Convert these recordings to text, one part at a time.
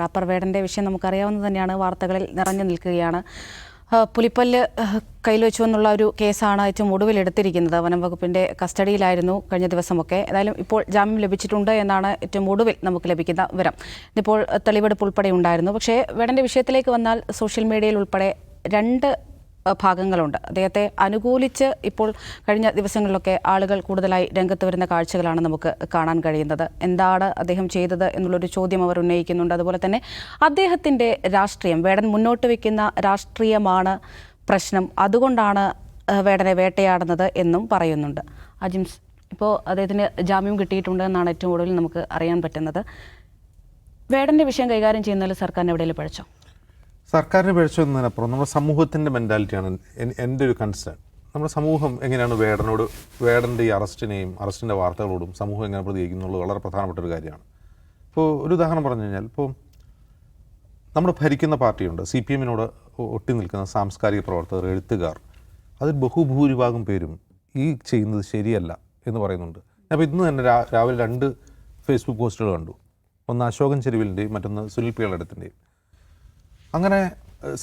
Wrapper വേടന്റെ വിഷയം നമുക്കറിയാവുന്നത് തന്നെയാണ്. വാർത്തകളിൽ നിറഞ്ഞു നിൽക്കുകയാണ്. പുലിപ്പല്ല് കയ്യിൽ വെച്ചു എന്നുള്ള ഒരു കേസാണ് ഏറ്റവും ഒടുവിൽ എടുത്തിരിക്കുന്നത്. വനം വകുപ്പിന്റെ കസ്റ്റഡിയിലായിരുന്നു കഴിഞ്ഞ ദിവസമൊക്കെ. ഏതായാലും ഇപ്പോൾ ജാമ്യം ലഭിച്ചിട്ടുണ്ട് എന്നാണ് ഏറ്റവും ഒടുവിൽ നമുക്ക് ലഭിക്കുന്ന വിവരം. ഇതിപ്പോൾ തെളിവെടുപ്പ് ഉൾപ്പെടെ ഉണ്ടായിരുന്നു പക്ഷേ വേടന്റെ വിഷയത്തിലേക്ക് വന്നാൽ സോഷ്യൽ മീഡിയയിൽ ഉൾപ്പെടെ രണ്ട് ഭാഗങ്ങളുണ്ട്. അദ്ദേഹത്തെ അനുകൂലിച്ച് ഇപ്പോൾ കഴിഞ്ഞ ദിവസങ്ങളിലൊക്കെ ആളുകൾ കൂടുതലായി രംഗത്ത് വരുന്ന കാഴ്ചകളാണ് നമുക്ക് കാണാൻ കഴിയുന്നത്. എന്താണ് അദ്ദേഹം ചെയ്തത് എന്നുള്ളൊരു ചോദ്യം അവർ ഉന്നയിക്കുന്നുണ്ട്. അതുപോലെ തന്നെ അദ്ദേഹത്തിന്റെ രാഷ്ട്രീയം വേടൻ മുന്നോട്ട് വയ്ക്കുന്ന രാഷ്ട്രീയമാണ് പ്രശ്നം. അതുകൊണ്ടാണ് വേടനെ വേട്ടയാടുന്നത് എന്നും പറയുന്നുണ്ട്. അജിംസ് ഇപ്പോൾ അദ്ദേഹത്തിന് ജാമ്യം കിട്ടിയിട്ടുണ്ട് എന്നാണ് ഏറ്റവും കൂടുതൽ നമുക്ക് അറിയാൻ പറ്റുന്നത്. വേടന്റെ വിഷയം കൈകാര്യം ചെയ്യുന്നതിൽ സർക്കാരിന് എവിടെയെങ്കിലും പഴിച്ചോ സർക്കാരിന് പിഴച്ചതിനപ്പുറം നമ്മുടെ സമൂഹത്തിന്റെ മെന്റാലിറ്റിയാണ് എൻ- എന്റെ ഒരു കൺസേൺ നമ്മുടെ സമൂഹം എങ്ങനെയാണ് വേടനോട് വേടന്റെ ഈ അറസ്റ്റിനെയും അറസ്റ്റിന്റെ വാർത്തകളോടും സമൂഹം എങ്ങനെ പ്രതികരിക്കുന്നുള്ളത് വളരെ പ്രധാനപ്പെട്ട ഒരു കാര്യമാണ്. ഇപ്പോൾ ഒരു ഉദാഹരണം പറഞ്ഞു കഴിഞ്ഞാൽ ഇപ്പോൾ നമ്മുടെ ഭരിക്കുന്ന പാർട്ടിയുണ്ട്. സി പി എമ്മിനോട് ഒട്ടി നിൽക്കുന്ന സാംസ്കാരിക പ്രവർത്തകർ എഴുത്തുകാർ. അതിൽ ബഹുഭൂരിഭാഗം പേരും ഈ ചെയ്യുന്നത് ശരിയല്ല എന്ന് പറയുന്നുണ്ട്. അപ്പോൾ ഇന്ന് തന്നെ രാവിലെ രണ്ട് ഫേസ്ബുക്ക് പോസ്റ്റുകൾ കണ്ടു. ഒന്ന് അശോകൻ ചെരുവിലിന്റെയും മറ്റൊന്ന് സുനിൽ പിള്ളടത്തിന്റെയും അങ്ങനെ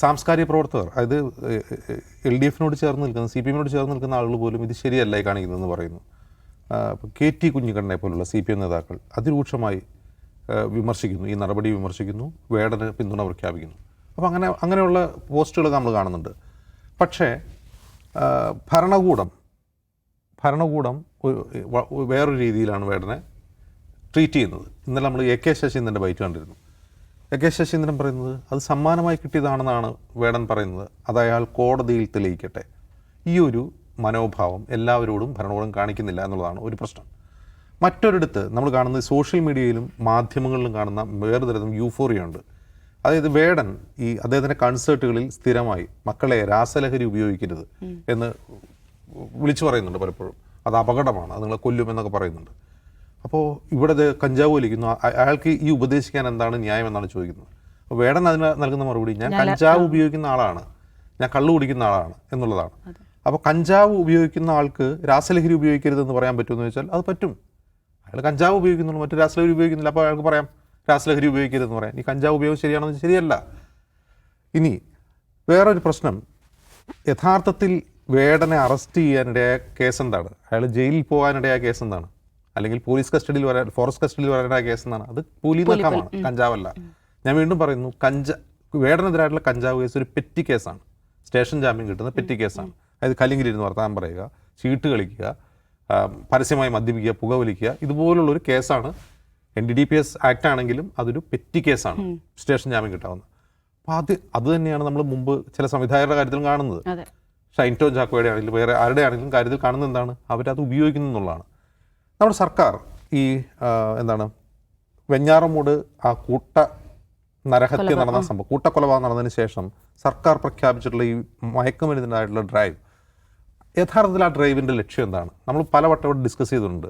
സാംസ്കാരിക പ്രവർത്തകർ അതായത് എൽ ഡി എഫിനോട് ചേർന്ന് നിൽക്കുന്ന സി പി എമ്മിനോട് ചേർന്ന് നിൽക്കുന്ന ആളുകൾ പോലും ഇത് ശരിയല്ല ഈ കാണിക്കുന്നതെന്ന് പറയുന്നു. കെ ടി കുഞ്ഞിക്കണ്ണനെ പോലുള്ള സി പി എം നേതാക്കൾ അതിരൂക്ഷമായി വിമർശിക്കുന്നു ഈ നടപടി വിമർശിക്കുന്നു വേടന് പിന്തുണ പ്രഖ്യാപിക്കുന്നു. അപ്പോൾ അങ്ങനെ അങ്ങനെയുള്ള പോസ്റ്റുകൾ നമ്മൾ കാണുന്നുണ്ട്. പക്ഷേ ഭരണകൂടം ഭരണകൂടം വേറൊരു രീതിയിലാണ് വേടനെ ട്രീറ്റ് ചെയ്യുന്നത്. ഇന്നലെ നമ്മൾ എ കെ ശശീന്ദ്രന്റെ ബൈറ്റ് കണ്ടിരുന്നു. എ കെ ശശീന്ദ്രൻ പറയുന്നത് അത് സമ്മാനമായി കിട്ടിയതാണെന്നാണ് വേടൻ പറയുന്നത്. അത് അയാൾ കോടതിയിൽ തെളിയിക്കട്ടെ. ഈ ഒരു മനോഭാവം എല്ലാവരോടും ഭരണകൂടം കാണിക്കുന്നില്ല എന്നുള്ളതാണ് ഒരു പ്രശ്നം. മറ്റൊരിടത്ത് നമ്മൾ കാണുന്നത് സോഷ്യൽ മീഡിയയിലും മാധ്യമങ്ങളിലും കാണുന്ന വേറെ തരത്തിലും യൂഫോറിയ ഉണ്ട്. അതായത് വേടൻ ഈ അദ്ദേഹത്തിന്റെ കൺസേർട്ടുകളിൽ സ്ഥിരമായി മക്കളെ രാസലഹരി ഉപയോഗിക്കരുത് എന്ന് വിളിച്ചു പറയുന്നുണ്ട് പലപ്പോഴും. അത് അപകടമാണ്. അത് നിങ്ങളെ കൊല്ലും എന്നൊക്കെ പറയുന്നുണ്ട്. അപ്പോൾ ഇവിടെ കഞ്ചാവ് വലിക്കുന്നു. അയാൾക്ക് ഈ ഉപദേശിക്കാൻ എന്താണ് ന്യായം എന്നാണ് ചോദിക്കുന്നത്. അപ്പോൾ വേടൻ അതിന് നൽകുന്ന മറുപടി ഞാൻ കഞ്ചാവ് ഉപയോഗിക്കുന്ന ആളാണ്. ഞാൻ കള്ളു കുടിക്കുന്ന ആളാണ് എന്നുള്ളതാണ്. അപ്പോൾ കഞ്ചാവ് ഉപയോഗിക്കുന്ന ആൾക്ക് രാസലഹരി ഉപയോഗിക്കരുതെന്ന് പറയാൻ പറ്റുമെന്ന് വെച്ചാൽ അത് പറ്റും. അയാൾ കഞ്ചാവ് ഉപയോഗിക്കുന്നുള്ളൂ മറ്റു രാസലഹരി ഉപയോഗിക്കുന്നില്ല. അപ്പോൾ അയാൾക്ക് പറയാം രാസലഹരി ഉപയോഗിക്കരുതെന്ന് പറയാം. ഈ കഞ്ചാവ് ഉപയോഗം ശരിയാണെന്ന് ശരിയല്ല. ഇനി വേറൊരു പ്രശ്നം. യഥാർത്ഥത്തിൽ വേടനെ അറസ്റ്റ് ചെയ്യാനിടയായ കേസ് എന്താണ്? അയാൾ ജയിലിൽ പോകാനിടയായ കേസ് എന്താണ്? അല്ലെങ്കിൽ പോലീസ് കസ്റ്റഡിയിൽ വരാൻ ഫോറസ്റ്റ് കസ്റ്റഡിയിൽ വരേണ്ട കേസ് എന്നാണ്. അത് പോലീസ് നഖമാണ് കഞ്ചാവല്ല. ഞാൻ വീണ്ടും പറയുന്നു കഞ്ച വേടനെതിരായിട്ടുള്ള കഞ്ചാവ് കേസ് ഒരു പെറ്റി കേസാണ്. സ്റ്റേഷൻ ജാമ്യം കിട്ടുന്ന പെറ്റി കേസാണ്. അതായത് കലിങ്കിലിരുന്ന് വർത്താനം പറയുക ചീട്ട് കളിക്കുക പരസ്യമായി മദ്യപിക്കുക പുകവലിക്കുക ഇതുപോലുള്ള ഒരു കേസാണ്. N D D P S act ആണെങ്കിലും അതൊരു പെറ്റി കേസാണ് സ്റ്റേഷൻ ജാമ്യം കിട്ടാവുന്നത്. അപ്പോൾ അത് അത് തന്നെയാണ് നമ്മൾ മുമ്പ് ചില സംവിധായകരുടെ കാര്യത്തിലും കാണുന്നത്. അതെ. ഷൈന്റോ ചാക്കോയുടെ ആണെങ്കിലും വേറെ ആരുടെ ആണെങ്കിലും കാര്യത്തിൽ കാണുന്നത് എന്താണ്? അവരത് ഉപയോഗിക്കുന്നു എന്നുള്ളതാണ്. നമ്മുടെ സർക്കാർ ഈ എന്താണ് വെഞ്ഞാറമൂട് ആ കൂട്ട നരഹത്യ നടന്ന സംഭവം കൂട്ടക്കൊലപാതകം നടന്നതിന് ശേഷം സർക്കാർ പ്രഖ്യാപിച്ചിട്ടുള്ള ഈ മയക്കുമരുന്നിനായിട്ടുള്ള ഡ്രൈവ്. യഥാർത്ഥത്തിൽ ആ ഡ്രൈവിന്റെ ലക്ഷ്യം എന്താണ്? നമ്മൾ പലവട്ടം ഇവിടെ ഡിസ്കസ് ചെയ്തിട്ടുണ്ട്.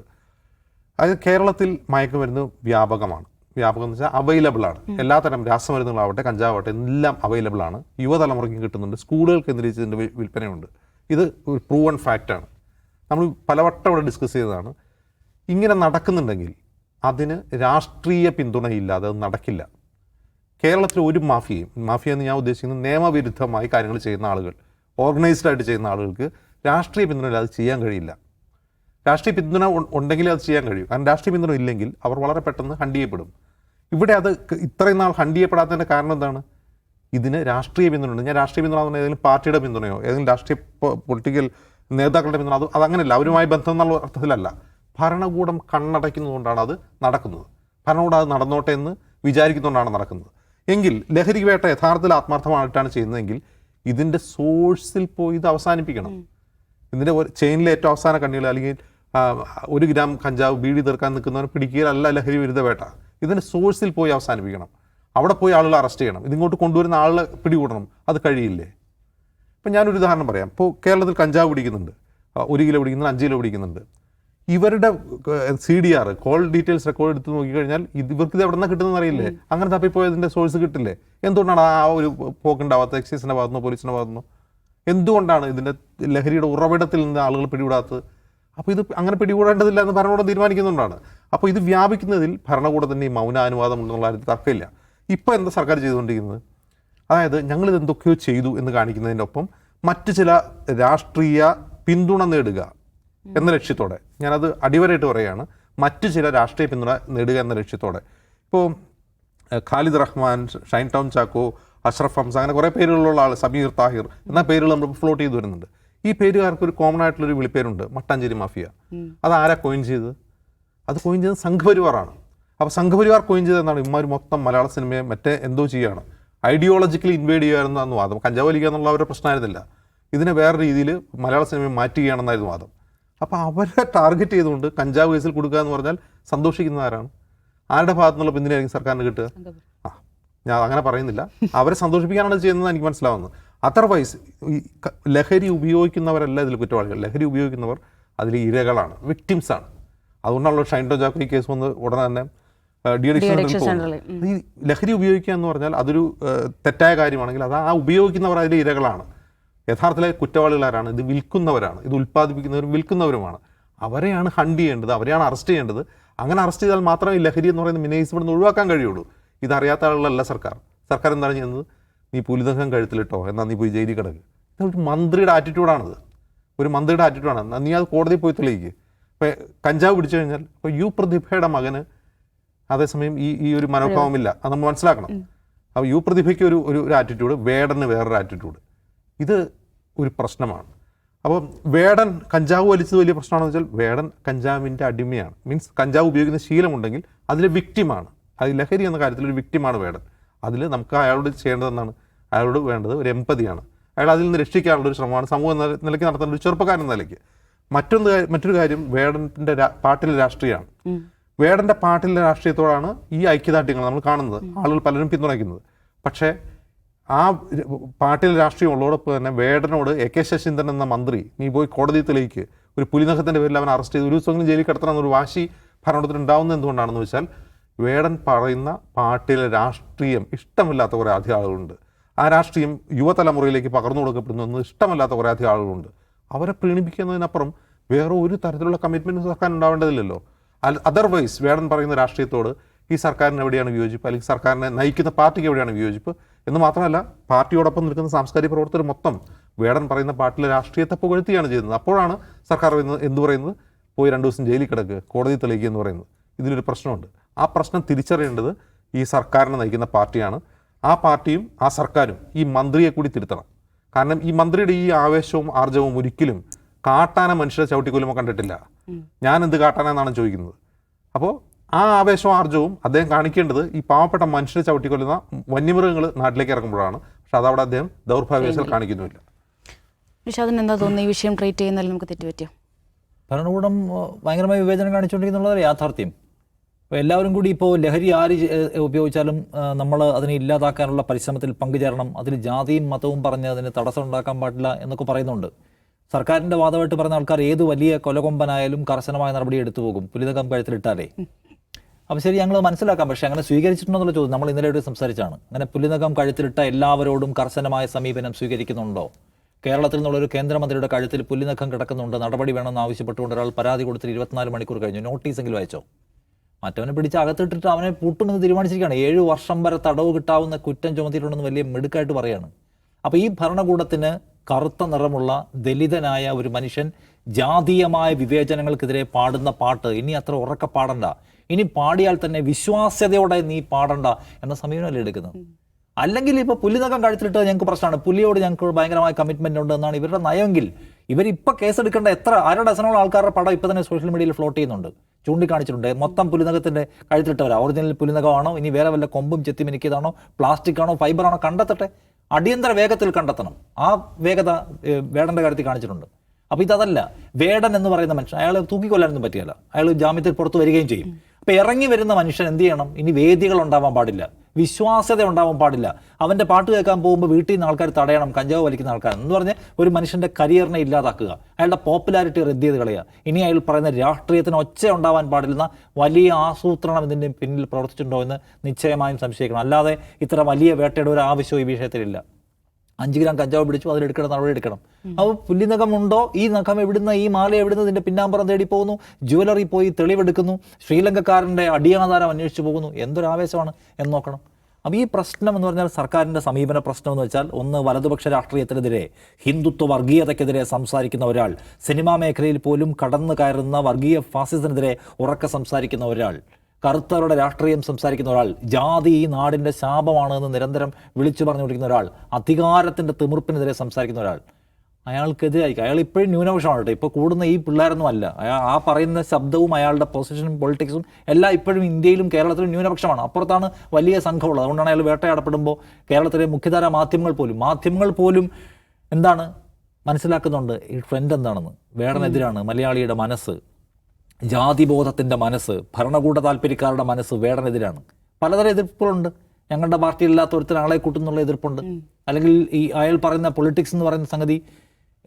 അതായത് കേരളത്തിൽ മയക്കുമരുന്ന് വ്യാപകമാണ്. വ്യാപകം എന്ന് വെച്ചാൽ അവൈലബിൾ ആണ്. എല്ലാത്തരം രാസമരുന്നുകളാവട്ടെ കഞ്ചാവട്ടെ എല്ലാം അവൈലബിൾ ആണ്. യുവതലമുറയ്ക്കും കിട്ടുന്നുണ്ട്. സ്കൂളുകൾ കേന്ദ്രീകരിച്ച് ഇതിന്റെ വിൽപ്പനയുണ്ട്. ഇത് ഒരു പ്രൂവൺ ഫാക്റ്റാണ് നമ്മൾ പലവട്ടം ഇവിടെ ഡിസ്കസ് ചെയ്തതാണ്. ഇങ്ങനെ നടക്കുന്നുണ്ടെങ്കിൽ അതിന് രാഷ്ട്രീയ പിന്തുണയില്ലാതെ അത് നടക്കില്ല. കേരളത്തിൽ ഒരു മാഫിയയും മാഫിയ എന്ന് ഞാൻ ഉദ്ദേശിക്കുന്നത് നിയമവിരുദ്ധമായി കാര്യങ്ങൾ ചെയ്യുന്ന ആളുകൾ ഓർഗനൈസ്ഡ് ആയിട്ട് ചെയ്യുന്ന ആളുകൾക്ക് രാഷ്ട്രീയ പിന്തുണ പിന്തുണയില്ലാതെ ചെയ്യാൻ കഴിയില്ല. രാഷ്ട്രീയ പിന്തുണ ഉണ്ടെങ്കിൽ അത് ചെയ്യാൻ കഴിയും. കാരണം രാഷ്ട്രീയ പിന്തുണ ഇല്ലെങ്കിൽ അവർ വളരെ പെട്ടെന്ന് ഹണ്ട് ചെയ്യപ്പെടും ഇവിടെ അത് ഇത്രയും നാൾ ഹണ്ട് ചെയ്യപ്പെടാത്തതിന്റെ കാരണം എന്താണ്? ഇതിന് രാഷ്ട്രീയ പിന്തുണ ഉണ്ട് ഞാൻ രാഷ്ട്രീയ പിന്തുണ എന്ന് പറഞ്ഞാൽ ഏതെങ്കിലും പാർട്ടിയുടെ പിന്തുണയോ ഏതെങ്കിലും രാഷ്ട്രീയ പൊളിറ്റിക്കൽ നേതാക്കളുടെ പിന്തുണ അത് അതങ്ങനെയല്ല അവരുമായി ബന്ധം എന്നുള്ള അർത്ഥത്തിലല്ല. ഭരണകൂടം കണ്ണടയ്ക്കുന്നതുകൊണ്ടാണ് അത് നടക്കുന്നത്. ഭരണകൂടം അത് നടന്നോട്ടെ എന്ന് വിചാരിക്കുന്നതുകൊണ്ടാണ് നടക്കുന്നത്. എങ്കിൽ ലഹരി വേട്ട യഥാർത്ഥത്തിൽ ആത്മാർത്ഥമായിട്ടാണ് ചെയ്യുന്നതെങ്കിൽ ഇതിന്റെ സോഴ്സിൽ പോയി ഇത് അവസാനിപ്പിക്കണം. ഇതിന്റെ ചെയിനിലെ ഏറ്റവും അവസാന കണ്ണികൾ അല്ലെങ്കിൽ ഒരു ഗ്രാം കഞ്ചാവ് ബീഡി തീർക്കാൻ നിൽക്കുന്നവരെ പിടിക്കുകയല്ല ലഹരി വിരുദ്ധ വേട്ട. ഇതിന്റെ സോഴ്സിൽ പോയി അവസാനിപ്പിക്കണം. അവിടെ പോയി ആളുകളെ അറസ്റ്റ് ചെയ്യണം. ഇതിങ്ങോട്ട് കൊണ്ടുവരുന്ന ആളെ പിടികൂടണം. അത് കഴിയില്ലേ? ഇപ്പം ഞാനൊരു ഉദാഹരണം പറയാം. ഇപ്പോൾ കേരളത്തിൽ കഞ്ചാവ് പിടിക്കുന്നുണ്ട്. ഒരു കിലോ പിടിക്കുന്നുണ്ട് അഞ്ച് കിലോ പിടിക്കുന്നുണ്ട്. ഇവരുടെ C D R call details record എടുത്ത് നോക്കിക്കഴിഞ്ഞാൽ ഇത് ഇവർക്ക് ഇത് എവിടെ നിന്ന് കിട്ടുന്നത് അറിയില്ലേ അങ്ങനെ തപ്പിപ്പോയതിന്റെ സോഴ്സ് കിട്ടില്ലേ? എന്തുകൊണ്ടാണ് ആ ഒരു പോക്കുണ്ടാവാത്തത്? എക്സൈസിന്റെ ഭാഗത്തുനിന്നോ ഭാഗത്തു ഭാഗത്തുനിന്നോ? എന്തുകൊണ്ടാണ് ഇതിന്റെ ലഹരിയുടെ ഉറവിടത്തിൽ നിന്ന് ആളുകൾ പിടികൂടാത്തത്? അപ്പോൾ ഇത് അങ്ങനെ പിടികൂടേണ്ടതില്ല എന്ന് ഭരണകൂടം തീരുമാനിക്കുന്നുണ്ടാണ്. അപ്പോൾ ഇത് വ്യാപിക്കുന്നതിൽ ഭരണകൂടത്തിന്റെ ഈ മൗനാനുവാദം ഉണ്ടെന്നുള്ള കാര്യത്തിൽ തർക്കമില്ല. ഇപ്പോൾ എന്താ സർക്കാർ ചെയ്തുകൊണ്ടിരിക്കുന്നത്? അതായത് ഞങ്ങളിത് എന്തൊക്കെയോ ചെയ്തു എന്ന് കാണിക്കുന്നതിന്റെ ഒപ്പം മറ്റ് ചില രാഷ്ട്രീയ പിന്തുണ നേടുക എന്ന ലക്ഷ്യത്തോടെ. ഞാനത് അടിവരായിട്ട് പറയുകയാണ്. മറ്റു ചില രാഷ്ട്രീയ പിന്തുണ നേടുക എന്ന ലക്ഷ്യത്തോടെ. ഇപ്പോൾ ഖാലിദ് റഹ്മാൻ ഷൈൻ ടൗൺ ചാക്കോ അഷ്റഫ് ഹംസ അങ്ങനെ കുറേ പേരുകളുള്ള ആൾ സമീർ താഹിർ എന്ന പേരുകൾ നമ്മൾ ഫ്ലോട്ട് ചെയ്ത് വരുന്നുണ്ട്. ഈ പേരുകാർക്ക് ഒരു കോമൺ ആയിട്ടുള്ളൊരു വിളിപ്പേരുണ്ട് മട്ടാഞ്ചേരി മാഫിയ. അത് ആരാ കോയിൻ ചെയ്തത്? അത് കോയിൻ ചെയ്തത് സംഘപരിവാറാണ്. അപ്പോൾ സംഘപരിവാർ കോയിൻ ചെയ്തതെന്നാണ് ഇമാർ മൊത്തം മലയാള സിനിമയെ മറ്റേ എന്തോ ചെയ്യുകയാണ് ഐഡിയോളജിക്കലി ഇൻവേഡ് ചെയ്യുകയാണെന്നാണ് വാദം. കഞ്ചാവ് വലിക്കുക എന്നുള്ള അവരുടെ പ്രശ്നമായിരുന്നില്ല. ഇതിനെ വേറെ രീതിയിൽ മലയാള സിനിമയെ മാറ്റുകയാണെന്നായിരുന്നു വാദം. അപ്പോൾ അവരെ ടാർഗറ്റ് ചെയ്തുകൊണ്ട് കഞ്ചാവ് കേസിൽ കൊടുക്കുക എന്ന് പറഞ്ഞാൽ സന്തോഷിക്കുന്ന ആരാണ്? ആരുടെ ഭാഗത്തു നിന്നുള്ള പിന്തുണയായിരിക്കും സർക്കാരിന് കിട്ടുക? ആ ഞാൻ അങ്ങനെ പറയുന്നില്ല. അവരെ സന്തോഷിപ്പിക്കാനാണ് ചെയ്യുന്നത് എനിക്ക് മനസ്സിലാവുന്നത് അതർവൈസ് ഈ ലഹരി ഉപയോഗിക്കുന്നവരല്ല ഇതിൽ കുറ്റവാളികൾ. ലഹരി ഉപയോഗിക്കുന്നവർ അതിൽ ഇരകളാണ് വിക്ടിംസ് ആണ്. അതുകൊണ്ടാണല്ലോ ഷൈൻ ടോ ജാക്കോ ഈ കേസ് വന്ന് ഉടനെ തന്നെ ഡി De-addiction അഡിക്ഷൻ സെന്ററിൽ, ഈ ലഹരി ഉപയോഗിക്കുക എന്ന് പറഞ്ഞാൽ അതൊരു തെറ്റായ കാര്യമാണെങ്കിൽ അത് ആ ഉപയോഗിക്കുന്നവർ അതിലെ ഇരകളാണ്. യഥാർത്ഥത്തിലെ കുറ്റവാളികളാരാണ്? ഇത് വിൽക്കുന്നവരാണ്. ഇത് ഉൽപ്പാദിപ്പിക്കുന്നവരും വിൽക്കുന്നവരുമാണ്. അവരെയാണ് ഹണ്ട് ചെയ്യേണ്ടത്. അവരെയാണ് അറസ്റ്റ് ചെയ്യേണ്ടത്. അങ്ങനെ അറസ്റ്റ് ചെയ്താൽ മാത്രമേ ലഹരി എന്ന് പറയുന്ന മിനേജ് ഇവിടെ നിന്ന് ഒഴിവാക്കാൻ കഴിയുള്ളൂ. ഇതറിയാത്ത ആളുകളല്ല സർക്കാർ. സർക്കാർ എന്താണ് ചെയ്യുന്നത്? നീ പുലിതങ്കം കഴുത്തിലിട്ടോ എന്നാൽ നീ പോയി ജയിലിൽ കിടക്ക്. ഇതൊരു മന്ത്രിയുടെ ആറ്റിറ്റ്യൂഡാണിത് ഒരു മന്ത്രിയുടെ ആറ്റിറ്റ്യൂഡാണ് നീ അത് കോടതി പോയി തെളിയിക്ക്. ഇപ്പോൾ കഞ്ചാവ് പിടിച്ചു കഴിഞ്ഞാൽ ഇപ്പോൾ യു പ്രതിഭയുടെ മകന് അതേസമയം ഈ ഈ ഒരു മനോഭാവമില്ല. അത് നമ്മൾ മനസ്സിലാക്കണം. അപ്പോൾ യു പ്രതിഭയ്ക്ക് ഒരു ഒരു ആറ്റിറ്റ്യൂഡ് വേടന് വേറൊരു ആറ്റിറ്റ്യൂഡ് ഇത് ഒരു പ്രശ്നമാണ്. അപ്പോൾ വേടൻ കഞ്ചാവ് വലിച്ചത് വലിയ പ്രശ്നമാണെന്ന് വെച്ചാൽ വേടൻ കഞ്ചാവിന്റെ അടിമയാണ്. മീൻസ് കഞ്ചാവ് ഉപയോഗിക്കുന്ന ശീലമുണ്ടെങ്കിൽ അതിലെ വിക്റ്റിമാണ് അത് ലഹരി എന്ന കാര്യത്തിൽ ഒരു വിക്റ്റിമാണ് വേടൻ. അതിൽ നമുക്ക് അയാളോട് ചെയ്യേണ്ടതെന്നാണ് അയാളോട് വേണ്ടത് ഒരു എമ്പതിയാണ് അയാൾ അതിൽ നിന്ന് രക്ഷിക്കാനുള്ള ഒരു ശ്രമമാണ്. സമൂഹം നിലയ്ക്ക് നടത്തേണ്ട ഒരു ചെറുപ്പക്കാരൻ നിലയ്ക്ക്. മറ്റൊന്ന് മറ്റൊരു കാര്യം വേടന്റെ പാട്ടിലെ രാഷ്ട്രീയമാണ്. വേടന്റെ പാട്ടിലെ രാഷ്ട്രീയത്തോടാണ് ഈ ഐക്യദാർഢ്യങ്ങൾ നമ്മൾ കാണുന്നത്. ആളുകൾ പലരും പിന്തുണയ്ക്കുന്നത്. പക്ഷേ ആ പാട്ടിലെ രാഷ്ട്രീയം ഉള്ളതോടൊപ്പം തന്നെ വേടനോട് എ കെ ശശീന്ദ്രൻ എന്ന മന്ത്രി നീ പോയി കോടതി തെളിയിക്ക്. ഒരു പുലിനഖത്തിന്റെ പേരിൽ അവൻ അറസ്റ്റ് ചെയ്ത്. ഒരു ദിവസമെങ്കിലും ജയിലിൽ കിടത്തണം എന്നൊരു വാശി ഭരണത്തിൽ ഉണ്ടാവുന്നത് എന്തുകൊണ്ടാണെന്ന് വെച്ചാൽ വേടൻ പറയുന്ന പാട്ടിലെ രാഷ്ട്രീയം ഇഷ്ടമില്ലാത്ത കുറേ അധികം ആളുകളുണ്ട് ആ രാഷ്ട്രീയം യുവതലമുറയിലേക്ക് പകർന്നു കൊടുക്കപ്പെടുന്നു ഇഷ്ടമല്ലാത്ത കുറേ അധികം ആളുകളുണ്ട് അവരെ പ്രീണിപ്പിക്കുന്നതിനപ്പുറം വേറെ ഒരു തരത്തിലുള്ള കമ്മിറ്റ്മെന്റ് സർക്കാർ ഉണ്ടാവേണ്ടതില്ലല്ലോ. അതർവൈസ് വേടൻ പറയുന്ന രാഷ്ട്രീയത്തോട് ഈ സർക്കാരിന് എവിടെയാണ് വിയോജിപ്പ്? അല്ലെങ്കിൽ സർക്കാരിനെ നയിക്കുന്ന പാർട്ടിക്ക് എവിടെയാണ് വിയോജിപ്പ്? എന്ന് മാത്രമല്ല പാർട്ടിയോടൊപ്പം നിൽക്കുന്ന സാംസ്കാരിക പ്രവർത്തകർ മൊത്തം വേടൻ പറയുന്ന പാർട്ടിയിലെ രാഷ്ട്രീയത്തെ പുകഴ്ത്തിയാണ് ചെയ്യുന്നത്. അപ്പോഴാണ് സർക്കാർ പറയുന്നത് എന്ത് പറയുന്നത്? പോയി രണ്ട് ദിവസം ജയിലിൽ കിടക്ക് കോടതി തെളിയിക്കുക എന്ന് പറയുന്നത്. ഇതിലൊരു പ്രശ്നമുണ്ട്. ആ പ്രശ്നം തിരിച്ചറിയേണ്ടത് ഈ സർക്കാരിനെ നയിക്കുന്ന പാർട്ടിയാണ്. ആ പാർട്ടിയും ആ സർക്കാരും ഈ മന്ത്രിയെ കൂടി തിരുത്തണം. കാരണം ഈ മന്ത്രിയുടെ ഈ ആവേശവും ആർജവും ഒരിക്കലും കാട്ടാന മനുഷ്യരെ ചവിട്ടിക്കൊല്ലുമ്പോൾ കണ്ടിട്ടില്ല. ഞാൻ എന്ത് കാട്ടാനെന്നാണ് ചോദിക്കുന്നത്? അപ്പോൾ ആ ആവേശവും ആർജവും അദ്ദേഹം കാണിക്കേണ്ടത് ഈ പാവപ്പെട്ട മനുഷ്യരെ ചവിട്ടിക്കൊല്ലുന്ന വന്യമൃഗങ്ങൾ നാട്ടിലേക്ക് ഇറങ്ങുമ്പോഴാണ്. പക്ഷെ അതവിടെ അദ്ദേഹം ദൗർഭാഗ്യവശാൽ കാണിക്കുന്നുമില്ല. നിഷാദിന് എന്താ തോന്നുന്നത് ഈ വിഷയം ട്രീറ്റ് ചെയ്യുന്നതിൽ നമുക്ക് തെറ്റുപറ്റിയോ? ഭരണകൂടം ഭയങ്കരമായ വിവേചനം കാണിച്ചുകൊണ്ടിരിക്കുന്നുള്ളത് യാഥാർത്ഥ്യം? അപ്പോൾ എല്ലാവരും കൂടി ഇപ്പോൾ ലഹരി ആര് ഉപയോഗിച്ചാലും നമ്മൾ അതിനെ ഇല്ലാതാക്കാനുള്ള പരിശ്രമത്തിൽ പങ്കുചേരണം അതിൽ ജാതിയും മതവും പറഞ്ഞ് അതിന് തടസ്സം ഉണ്ടാക്കാൻ പാടില്ല എന്നൊക്കെ പറയുന്നുണ്ട്. സർക്കാരിന്റെ വാദമായിട്ട് പറഞ്ഞ ആൾക്കാർ ഏത് വലിയ കൊലകൊമ്പനായാലും കർശനമായ നടപടി എടുത്തു പോകും. പുലിതകം കഴുത്തിലിട്ടാലേ. അപ്പോൾ ശരി ഞങ്ങൾ മനസ്സിലാക്കാം. പക്ഷേ അങ്ങനെ സ്വീകരിച്ചിട്ടുണ്ടെന്നുള്ള ചോദ്യം നമ്മൾ ഇന്നലെ സംസാരിച്ചാണ്. അങ്ങനെ പുലിനകം കഴുത്തിലിട്ട എല്ലാവരോടും കർശനമായ സമീപനം സ്വീകരിക്കുന്നുണ്ടോ? കേരളത്തിൽ നിന്നുള്ളൊരു കേന്ദ്രമന്ത്രിയുടെ കഴുത്തിൽ പുലിനഖം കിടക്കുന്നുണ്ട് നടപടി വേണമെന്ന് ആവശ്യപ്പെട്ടുകൊണ്ട് ഒരാൾ പരാതി കൊടുത്തിട്ട് ഇരുപത്തിനാല് മണിക്കൂർ കഴിഞ്ഞു. നോട്ടീസെങ്കിലും അയച്ചോ? മറ്റവനെ പിടിച്ച് അകത്തിട്ടിട്ട് അവനെ പൂട്ടുമെന്ന് തീരുമാനിച്ചിരിക്കുകയാണ്. ഏഴ് വർഷം വരെ തടവ് കിട്ടാവുന്ന കുറ്റം ചുമത്തിയിട്ടുണ്ടെന്ന് വലിയ മിടുക്കായിട്ട് പറയാണ്. അപ്പോൾ ഈ ഭരണകൂടത്തിന് കറുത്ത നിറമുള്ള ദലിതനായ ഒരു മനുഷ്യൻ ജാതീയമായ വിവേചനങ്ങൾക്കെതിരെ പാടുന്ന പാട്ട് ഇനി അത്ര ഉറക്കെ പാടണ്ട ഇനി പാടിയാൽ തന്നെ വിശ്വാസ്യതയോടെ നീ പാടണ്ട എന്ന സമീപനമല്ലേ എടുക്കുന്നത്? അല്ലെങ്കിൽ ഇപ്പോൾ പുലിനകം കഴുത്തിലിട്ട് ഞങ്ങൾക്ക് പ്രശ്നമാണ്. പുലിയോട് ഞങ്ങൾക്ക് ഭയങ്കരമായ കമ്മിറ്റ്മെന്റ് ഉണ്ട് എന്നാണ് ഇവരുടെ നയമെങ്കിൽ ഇവരിപ്പോൾ കേസെടുക്കേണ്ട എത്ര അര ഡസനോളം ആൾക്കാരുടെ പടം ഇപ്പൊ തന്നെ സോഷ്യൽ മീഡിയയിൽ ഫ്ലോട്ട് ചെയ്യുന്നുണ്ട്. ചൂണ്ടിക്കാണിച്ചിട്ടുണ്ട്. മൊത്തം പുലിനകത്തിന്റെ കഴുത്തിലിട്ടവരാ. ഒറിജിനൽ പുലിനകമാണോ ഇനി വേറെ വല്ല കൊമ്പും ചെത്തി മിനുക്കിയതാണോ പ്ലാസ്റ്റിക് ആണോ ഫൈബർ ആണോ കണ്ടെത്തട്ടെ? അടിയന്തര വേഗത്തിൽ കണ്ടെത്തണം. ആ വേഗത വേടന്റെ കാര്യത്തിൽ കാണിച്ചിട്ടുണ്ട്. അപ്പോൾ ഇതല്ല. വേടൻ എന്ന് പറയുന്ന മനുഷ്യൻ അയാൾ തൂക്കിക്കൊല്ലാനൊന്നും പറ്റിയല്ല. അയാൾ ജാമ്യത്തിൽ പുറത്തു വരികയും ചെയ്യും. അപ്പോൾ ഇറങ്ങി വരുന്ന മനുഷ്യൻ എന്ത് ചെയ്യണം? ഇനി വേദികൾ ഉണ്ടാവാൻ പാടില്ല. വിശ്വാസ്യത ഉണ്ടാവാൻ പാടില്ല. അവന്റെ പാട്ട് കേൾക്കാൻ പോകുമ്പോൾ വീട്ടിൽ നിന്ന് ആൾക്കാർ തടയണം കഞ്ചാവ് വലിക്കുന്ന ആൾക്കാർ എന്ന് പറഞ്ഞ് ഒരു മനുഷ്യന്റെ കരിയറിനെ ഇല്ലാതാക്കുക. അയാളുടെ പോപ്പുലാരിറ്റി റദ്ദ് ചെയ്ത് കളയുക. ഇനി അയാൾ പറയുന്ന രാഷ്ട്രീയത്തിന് ഒച്ച ഉണ്ടാവാൻ പാടില്ലെന്ന വലിയ ആസൂത്രണം ഇതിന്റെ പിന്നിൽ പ്രവർത്തിച്ചിട്ടുണ്ടോ എന്ന് നിശ്ചയമായും സംശയിക്കണം. അല്ലാതെ ഇത്ര വലിയ വേട്ടയുടെ ഒരു ആവശ്യവും ഈ വിഷയത്തിലില്ല. അഞ്ച് ഗ്രാം കഞ്ചാവ് പിടിച്ചു അതിലെടുക്കണം നടപടി എടുക്കണം. അപ്പോൾ ഉണ്ടോ? ഈ നഖം എവിടുന്ന് ഈ മാല എവിടുന്ന് ഇതിന്റെ പിന്നാമ്പുറം തേടി പോകുന്നു? ജുവലറി പോയി തെളിവെടുക്കുന്നു. ശ്രീലങ്കക്കാരന്റെ അടിയാധാരം അന്വേഷിച്ചു പോകുന്നു. എന്തൊരു ആവേശമാണ് എന്ന് നോക്കണം. അപ്പോൾ ഈ പ്രശ്നം എന്ന് പറഞ്ഞാൽ സർക്കാരിന്റെ സമീപന പ്രശ്നം എന്ന് വെച്ചാൽ ഒന്ന് വലതുപക്ഷ രാഷ്ട്രീയത്തിനെതിരെ ഹിന്ദുത്വ വർഗീയതയ്ക്കെതിരെ സംസാരിക്കുന്ന ഒരാൾ സിനിമാ മേഖലയിൽ പോലും കടന്നു കയറുന്ന വർഗീയ ഫാസിസത്തിനെതിരെ ഉറക്കെ സംസാരിക്കുന്ന ഒരാൾ. കറുത്തവരുടെ രാഷ്ട്രീയം സംസാരിക്കുന്ന ഒരാൾ ജാതി ഈ നാടിന്റെ ശാപമാണ് എന്ന് നിരന്തരം വിളിച്ചു പറഞ്ഞുകൊണ്ടിരിക്കുന്ന ഒരാൾ അധികാരത്തിന്റെ തിമിർപ്പിനെതിരെ സംസാരിക്കുന്ന ഒരാൾ. അയാൾക്കെതിരായിരിക്കും. അയാൾ ഇപ്പോഴും ന്യൂനപക്ഷമാണ് കേട്ടോ. ഇപ്പോൾ കൂടുന്ന ഈ പിള്ളേരൊന്നും അല്ല. അയാൾ ആ പറയുന്ന ശബ്ദവും അയാളുടെ പൊസിഷനും പൊളിറ്റിക്സും എല്ലാം ഇപ്പോഴും ഇന്ത്യയിലും കേരളത്തിലും ന്യൂനപക്ഷമാണ്. അപ്പുറത്താണ് വലിയ സംഘമുള്ളത്. അതുകൊണ്ടാണ് അയാൾ വേട്ടയാടപ്പെടുമ്പോൾ കേരളത്തിലെ മുഖ്യധാര മാധ്യമങ്ങൾ പോലും മാധ്യമങ്ങൾ പോലും എന്താണ് മനസ്സിലാക്കുന്നുണ്ട് ഈ ട്രെൻഡ് എന്താണെന്ന്? വേടനെതിരാണ് മലയാളിയുടെ മനസ്സ്. ജാതിബോധത്തിന്റെ മനസ്സ് ഭരണകൂട താല്പര്യക്കാരുടെ മനസ്സ് വേടനെതിരാണ്. പലതരം എതിർപ്പുകളുണ്ട്. ഞങ്ങളുടെ പാർട്ടിയിലില്ലാത്ത ഒരുത്തിന് ആളെ കൂട്ടുന്നുള്ള എതിർപ്പുണ്ട്. അല്ലെങ്കിൽ ഈ അയാൾ പറയുന്ന പൊളിറ്റിക്സ് എന്ന് പറയുന്ന സംഗതി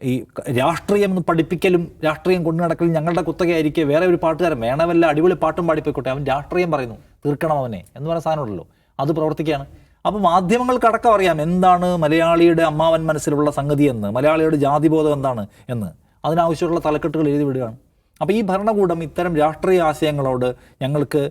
ഈ രാഷ്ട്രീയം എന്ന് പഠിപ്പിക്കലും രാഷ്ട്രീയം കൊണ്ടു നടക്കലും ഞങ്ങളുടെ കുത്തകയായിരിക്കെ വേറെ ഒരു പാട്ടുകാരൻ വേണമല്ല അടിപൊളി പാട്ടും പാടിപ്പോയിക്കോട്ടെ അവൻ രാഷ്ട്രീയം പറയുന്നു. തീർക്കണം അവനെ എന്ന് പറയുന്ന സാധനമുണ്ടല്ലോ. അത് പ്രവർത്തിക്കുകയാണ്. അപ്പോൾ മാധ്യമങ്ങൾക്ക് അടക്കം അറിയാം എന്താണ് മലയാളിയുടെ അമ്മാവൻ മനസ്സിലുള്ള സംഗതി എന്ന് മലയാളിയുടെ ജാതിബോധം എന്താണ് എന്ന്. അതിനാവശ്യമുള്ള തലക്കെട്ടുകൾ എഴുതി വിടുകയാണ്. അപ്പോൾ ഈ ഭരണകൂടം ഇത്തരം രാഷ്ട്രീയ ആശയങ്ങളോട് ഞങ്ങൾക്ക്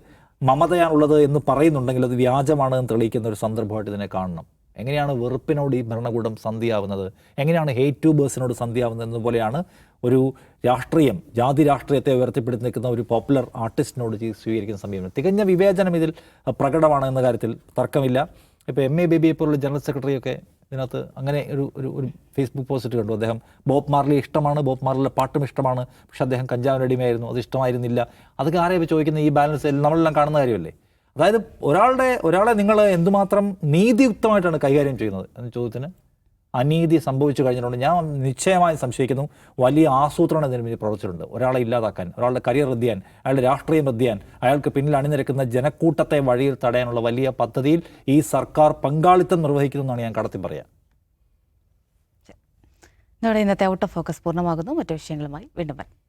മമതയാണുള്ളത് എന്ന് പറയുന്നുണ്ടെങ്കിൽ അത് വ്യാജമാണ് എന്ന് തെളിയിക്കുന്ന ഒരു സന്ദർഭമായിട്ട് ഇതിനെ കാണണം. എങ്ങനെയാണ് വെറുപ്പിനോട് ഈ ഭരണകൂടം സന്ധിയാവുന്നത്? എങ്ങനെയാണ് ഹേറ്റ് ട്യൂബേഴ്സിനോട് സന്ധിയാവുന്നത് എന്നതുപോലെയാണ് ഒരു രാഷ്ട്രീയം ജാതി രാഷ്ട്രീയത്തെ ഉയർത്തിപ്പിടിച്ച് നിൽക്കുന്ന ഒരു പോപ്പുലർ ആർട്ടിസ്റ്റിനോട് സ്വീകരിക്കുന്ന സമീപനം. തികഞ്ഞ വിവേചനം ഇതിൽ പ്രകടമാണ് എന്ന കാര്യത്തിൽ തർക്കമില്ല. ഇപ്പോൾ എം എ ബേബിയെ പോലുള്ള ജനറൽ സെക്രട്ടറിയൊക്കെ ഇതിനകത്ത് അങ്ങനെ ഒരു ഒരു ഒരു ഫേസ്ബുക്ക് പോസ്റ്റ് കണ്ടു. അദ്ദേഹം ബോബ് മാർലി ഇഷ്ടമാണ് ബോബ് മാർലിയുടെ പാട്ടും ഇഷ്ടമാണ്. പക്ഷെ അദ്ദേഹം കഞ്ചാവിന് അടിമയായിരുന്നു അത് ഇഷ്ടമായിരുന്നില്ല. അതൊക്കെ ആരെയും ചോദിക്കുന്ന ഈ ബാലൻസ് നമ്മളെല്ലാം കാണുന്ന കാര്യമല്ലേ? അതായത് ഒരാളുടെ ഒരാളെ നിങ്ങൾ എന്തുമാത്രം നീതിയുക്തമായിട്ടാണ് കൈകാര്യം ചെയ്യുന്നത്? എന്ന ചോദ്യത്തിന് അനീതി സംഭവിച്ചു കഴിഞ്ഞിട്ടുണ്ട്. ഞാൻ നിശ്ചയമായും സംശയിക്കുന്നു വലിയ ആസൂത്രണം ഇതിന് വേണ്ടി പ്രവർത്തിച്ചിട്ടുണ്ട്. ഒരാളെ ഇല്ലാതാക്കാൻ ഒരാളുടെ കരിയർ റദ്ദിയാൻ അയാളുടെ രാഷ്ട്രീയം റദ്ദിയാൻ അയാൾക്ക് പിന്നിൽ അണിനിരക്കുന്ന ജനക്കൂട്ടത്തെ വഴിയിൽ തടയാനുള്ള വലിയ പദ്ധതിയിൽ ഈ സർക്കാർ പങ്കാളിത്തം നിർവഹിക്കുന്നു എന്നാണ് ഞാൻ കടത്തി പറയാം ഇന്നത്തെ ഔട്ട് ഓഫ് ഫോക്കസ് പൂർണമാകുന്നു. മറ്റു വിഷയങ്ങളുമായി വീണ്ടും വരാം.